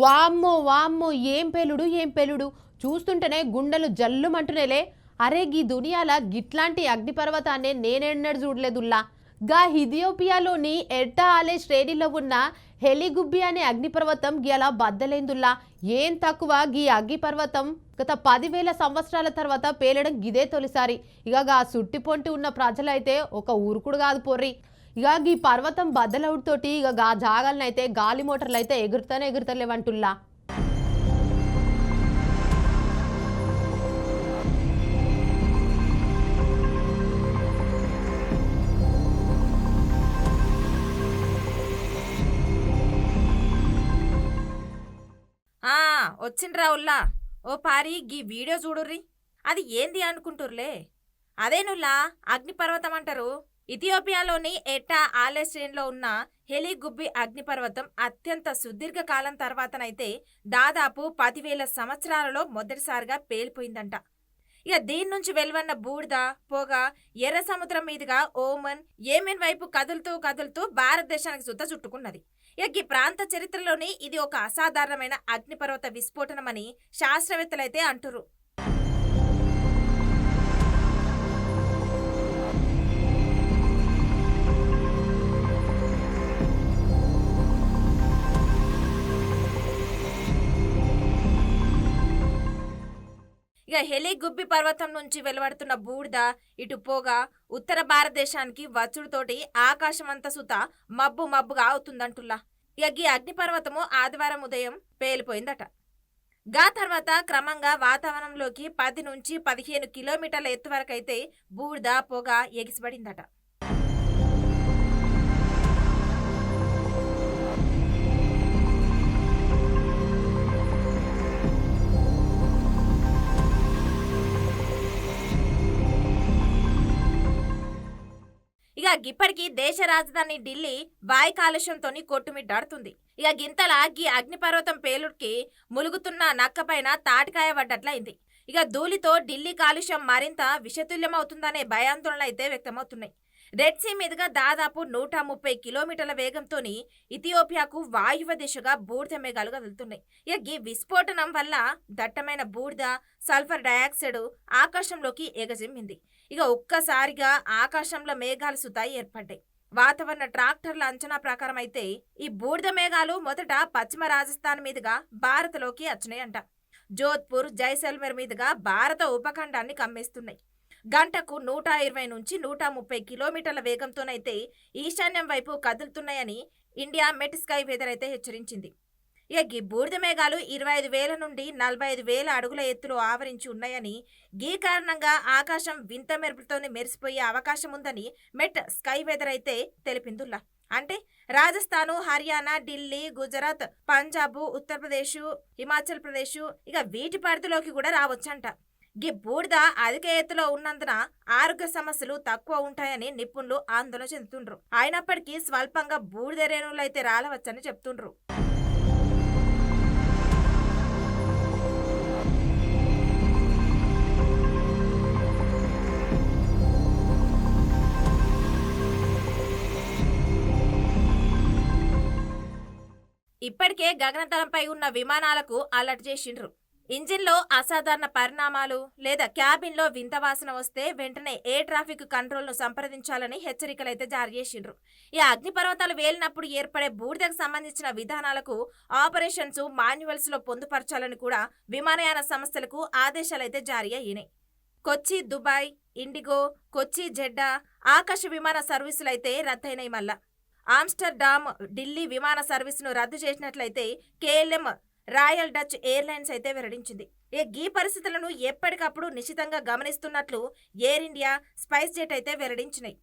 వామ్మో వామ్మో ఏం పేలుడు ఏం పేలుడు? చూస్తుంటేనే గుండెలు జల్లుమంటునేలే. అరే గీ దునియాల గిట్లాంటి అగ్నిపర్వతాన్ని నేనెన్నడు చూడలేదుల్లా. గా హిథియోపియాలోని ఎర్టా ఆలే శ్రేణిలో ఉన్న హెలిగుబ్బి అనే అగ్నిపర్వతం గీలా బద్దలైందుల్లా. ఏం తక్కువ గీ అగ్నిపర్వతం? గత పదివేల సంవత్సరాల తర్వాత పేలడం గిదే తొలిసారి. ఇక గా సుట్టిపొంటి ఉన్న ప్రజలైతే ఒక ఊరుకుడు కాదు పోర్రి. ఇక ఈ పర్వతం బద్దలవుడితోటి ఇక గా జాగాలనైతే గాలి మోటార్లు అయితే ఎగురుతానే ఎగురుతలేవంటుల్లా. వచ్చిండ్రా ఉల్లా. ఓ పారి గీ వీడియో చూడుర్రి. అది ఏంది అనుకుంటుర్లే? అదేనుల్లా? అగ్నిపర్వతం అంటారు. ఇథియోపియాలోని ఎట్టా ఆలెస్ట్రేన్లో ఉన్న హెలిగుబ్బి అగ్నిపర్వతం అత్యంత సుదీర్ఘ కాలం తర్వాతనైతే దాదాపు పదివేల సంవత్సరాలలో మొదటిసారిగా పేలిపోయిందంట. ఇక దీని నుంచి వెలువన్న బూడిద పొగ ఎర్ర సముద్రం మీదుగా ఓమన్ ఏమెన్ వైపు కదులుతూ కదులుతూ భారతదేశానికి సుత చుట్టుకున్నది. ఇక ఈ ప్రాంత చరిత్రలోని ఇది ఒక అసాధారణమైన అగ్నిపర్వత విస్ఫోటనమని శాస్త్రవేత్తలైతే అంటురు ఇక హెలిగుబ్బి పర్వతం నుంచి వెలువడుతున్న బూడిద ఇటు పోగా ఉత్తర భారతదేశానికి వచ్చుడుతోటి ఆకాశమంత సుత మబ్బు మబ్బుగా అవుతుందంటుల్లా. ఇక ఈ అగ్నిపర్వతము ఆదివారం ఉదయం పేలిపోయిందట. గా తర్వాత క్రమంగా వాతావరణంలోకి పది నుంచి పదిహేను కిలోమీటర్ల ఎత్తు వరకైతే బూడిద పొగ ఎగిసిపడిందట. ఇక గిప్పటికి దేశ రాజధాని ఢిల్లీ వాయు కాలుష్యంతో కొట్టుమిట్టాడుతుంది ఇక గింతల గీ అగ్నిపర్వతం పేలుడికి ములుగుతున్న నక్కపైన తాటికాయ పడ్డట్లయింది ఇక ధూళితో ఢిల్లీ కాలుష్యం మరింత విషతుల్యమవుతుందనే భయాందోళనలు అయితే వ్యక్తమవుతున్నాయి. రెడ్ సీ మీదుగా దాదాపు నూట ముప్పై కిలోమీటర్ల వేగంతోని ఇథియోపియాకు వాయువ దిశగా బూడిద మేఘాలుగా వెళ్తున్నాయి ఇక ఈ విస్ఫోటనం వల్ల దట్టమైన బూడిద సల్ఫర్ డయాక్సైడ్ ఆకాశంలోకి ఎగజిమ్మింది. ఇక ఒక్కసారిగా ఆకాశంలో మేఘాలు సుతాయి ఏర్పడ్డాయి. వాతావరణ ట్రాక్టర్ల అంచనా ప్రకారం అయితే ఈ బూడిద మేఘాలు మొదట పశ్చిమ రాజస్థాన్ మీదుగా భారత్లోకి వచ్చినాయంట. జోధ్పూర్ జైసల్మేర్ మీదుగా భారత ఉపఖండాన్ని కమ్మేస్తున్నాయి. గంటకు నూట ఇరవై నుంచి నూట ముప్పై కిలోమీటర్ల వేగంతోనైతే ఈశాన్యం వైపు కదులుతున్నాయని ఇండియా మెట్ స్కై వెదర్ అయితే హెచ్చరించింది. ఇక గీ బూడిద మేఘాలు ఇరవై ఐదు వేల నుండి నలభై ఐదు వేల అడుగుల ఎత్తులో ఆవరించి ఉన్నాయని గీ కారణంగా ఆకాశం వింత మెరుపులతోనే మెరిసిపోయే అవకాశం ఉందని మెట్ స్కై వెదర్ అయితే తెలిపిందుల్లా. అంటే రాజస్థాను హర్యానా ఢిల్లీ గుజరాత్ పంజాబ్ ఉత్తరప్రదేశ్ హిమాచల్ ప్రదేశ్ ఇక వీటి పరిధిలోకి కూడా రావచ్చంట. గీ బూడిద అధిక ఎత్తులో ఉన్నందున ఆరోగ్య సమస్యలు తక్కువ ఉంటాయని నిపుణులు ఆందోళన చెందుతుండ్రు. అయినప్పటికీ స్వల్పంగా బూడిద రేణువులు అయితే రాలవచ్చని చెప్తుండ్రు. ఇప్పటికే గగనతలంపై ఉన్న విమానాలకు అలర్ట్ చేసిండ్రు. ఇంజిన్లో అసాధారణ పరిణామాలు లేదా క్యాబిన్లో వింత వాసన వస్తే వెంటనే ఏ ట్రాఫిక్ కంట్రోల్ను సంప్రదించాలని హెచ్చరికలైతే జారీ చేసిండ్రు. ఈ అగ్నిపర్వతాలు వేలినప్పుడు ఏర్పడే బూడిదకు సంబంధించిన విధానాలకు ఆపరేషన్స్ మాన్యువల్స్లో పొందుపరచాలని కూడా విమానయాన సంస్థలకు ఆదేశాలైతే జారీ అయినాయి. Kochi Dubai IndiGo Kochi Jeddah ఆకాశ విమాన సర్వీసులు అయితే రద్దయినాయి మళ్ళా. ఆమ్స్టర్డామ్ ఢిల్లీ విమాన సర్వీసును రద్దు చేసినట్లయితే కేఎల్ఎం రాయల్ డచ్ ఎయిర్లైన్స్ అయితే వెల్లడించింది. ఈ గీ పరిస్థితులను ఎప్పటికప్పుడు నిశితంగా గమనిస్తున్నట్లు ఎయిర్ ఇండియా స్పైస్ జెట్ అయితే వెల్లడించినాయి.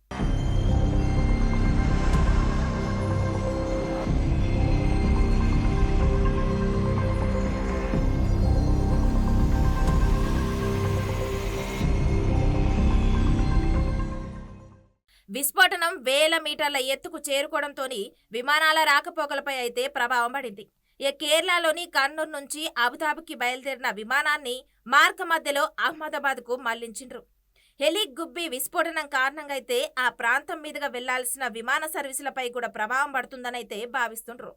విస్ఫోటనం వేల మీటర్ల ఎత్తుకు చేరుకోవడంతోని విమానాల రాకపోకలపై అయితే ప్రభావం పడింది. ఇక కేరళలోని కర్నూలు నుంచి అబుదాబికి బయలుదేరిన విమానాన్ని మార్గ మధ్యలో అహ్మదాబాద్కు మళ్ళించిండ్రు. హెలి గుబ్బి విస్ఫోటనం కారణంగా అయితే ఆ ప్రాంతం మీదుగా వెళ్ళాల్సిన విమాన సర్వీసులపై కూడా ప్రభావం పడుతుందనైతే భావిస్తుండ్రు.